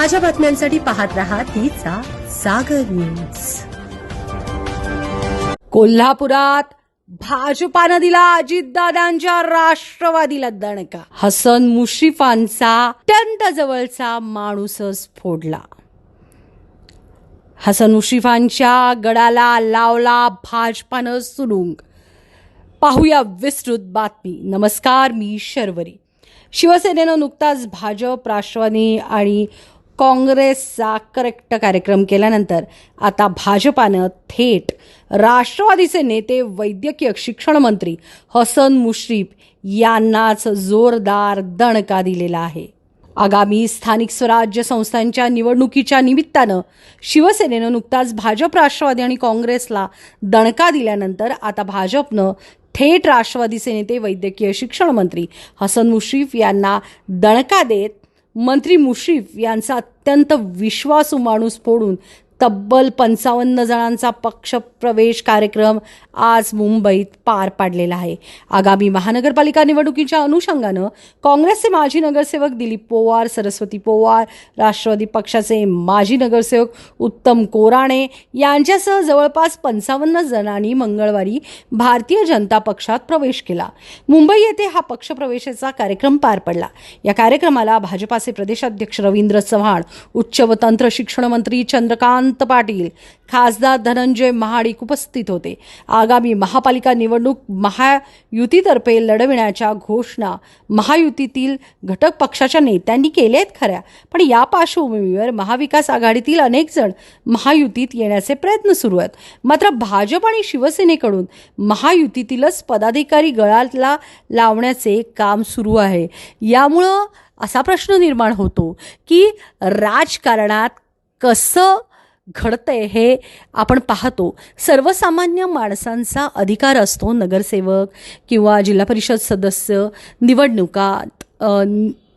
ताज्या बातम्यांसाठी पाहत रहा तिचा सागर न्यूज. कोल्हापुरात भाजपानं दिला अजितदादांच्या राष्ट्रवादीला दणका. हसन मुश्रीफांचा अत्यंत जवळचा माणूसच फोडला. हसन मुश्रीफांच्या गडाला लावला भाजपानं सुरुंग. पाहूया विस्तृत बातमी. नमस्कार मी शर्वरी. शिवसेनेनं नुकताच भाजप राष्ट्रवादी आणि काँग्रेसचा करेक्ट कार्यक्रम केल्यानंतर आता भाजपानं थेट राष्ट्रवादीचे नेते वैद्यकीय शिक्षण मंत्री हसन मुश्रीफ यांनाच जोरदार दणका दिलेला आहे. आगामी स्थानिक स्वराज्य संस्थांच्या निवडणुकीच्या निमित्तानं शिवसेनेनं नुकताच भाजप राष्ट्रवादी आणि काँग्रेसला दणका दिल्यानंतर आता भाजपनं थेट राष्ट्रवादीचे नेते वैद्यकीय शिक्षण मंत्री हसन मुश्रीफ यांना दणका देत मंत्री मुश्रीफ यांचा अत्यंत विश्वासू माणूस फोडून तब्बल पंचावन्न जणांचा पक्ष प्रवेश कार्यक्रम आज मुंबईत पार पाडलेला आहे. आगामी महानगरपालिका निवडणुकीच्या अनुषंगानं काँग्रेसचे माजी नगरसेवक दिलीप पोवार सरस्वती पोवार राष्ट्रवादी पक्षाचे माजी नगरसेवक उत्तम कोराणे यांच्यासह जवळपास पंचावन्न जणांनी मंगळवारी भारतीय जनता पक्षात प्रवेश केला. मुंबई येथे हा पक्षप्रवेशाचा कार्यक्रम पार पडला. या कार्यक्रमाला भाजपाचे प्रदेशाध्यक्ष रवींद्र चव्हाण उच्च व तंत्र शिक्षण मंत्री चंद्रकांत पाटील खासदार धनंजय महाडिक उपस्थित होते. आगामी महापालिका निवडणूक महायुतीतर्फे लढविण्याच्या घोषणा महायुतीतील घटक पक्षाच्या नेत्यांनी केल्या आहेत खऱ्या. पण या पार्श्वभूमीवर महाविकास आघाडीतील अनेक जण महायुतीत येण्याचे प्रयत्न सुरू आहेत. मात्र भाजप आणि शिवसेनेकडून महायुतीतीलच पदाधिकारी गळाला लावण्याचे काम सुरू आहे. यामुळं असा प्रश्न निर्माण होतो की राजकारणात कसं घडतंय हे आपण पाहतो. सर्वसामान्य माणसांचा अधिकार असतो नगरसेवक किंवा जिल्हा परिषद सदस्य निवडणुकात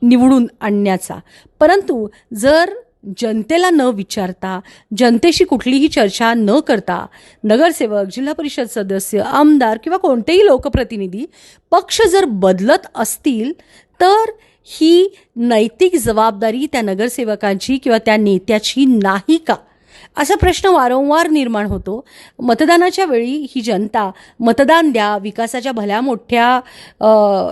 निवडून आणण्याचा. परंतु जर जनतेला न विचारता जनतेशी कुठलीही चर्चा न करता नगरसेवक जिल्हा परिषद सदस्य आमदार किंवा कोणतेही लोकप्रतिनिधी पक्ष जर बदलत असतील तर ही नैतिक जबाबदारी त्या नगरसेवकांची किंवा त्या नेत्याची नाही का? असा प्रश्न वारंवार निर्माण होतो. मतदानाच्या वेळी ही जनता मतदान द्या विकासाच्या भल्या मोठ्या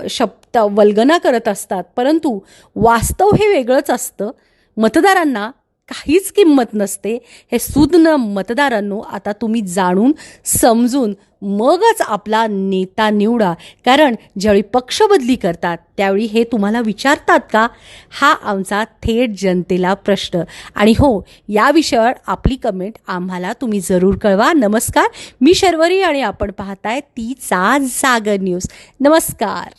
शब्द वल्गना करत असतात. परंतु वास्तव हे वेगळंच असतं. मतदारांना काहीच किंमत नसते. हे सुज्ञ मतदारांनो आता तुम्ही जाणून समजून मगच आपला नेता निवडा. कारण ज्यावेळी पक्ष बदली करतात त्यावेळी हे तुम्हाला विचारतात का? हा आमचा थेट जनतेला प्रश्न. आणि हो या विषयावर आपली कमेंट आम्हाला तुम्ही जरूर कळवा. नमस्कार मी शर्वरी आणि आपण पाहताय तीचा जागर न्यूज नमस्कार.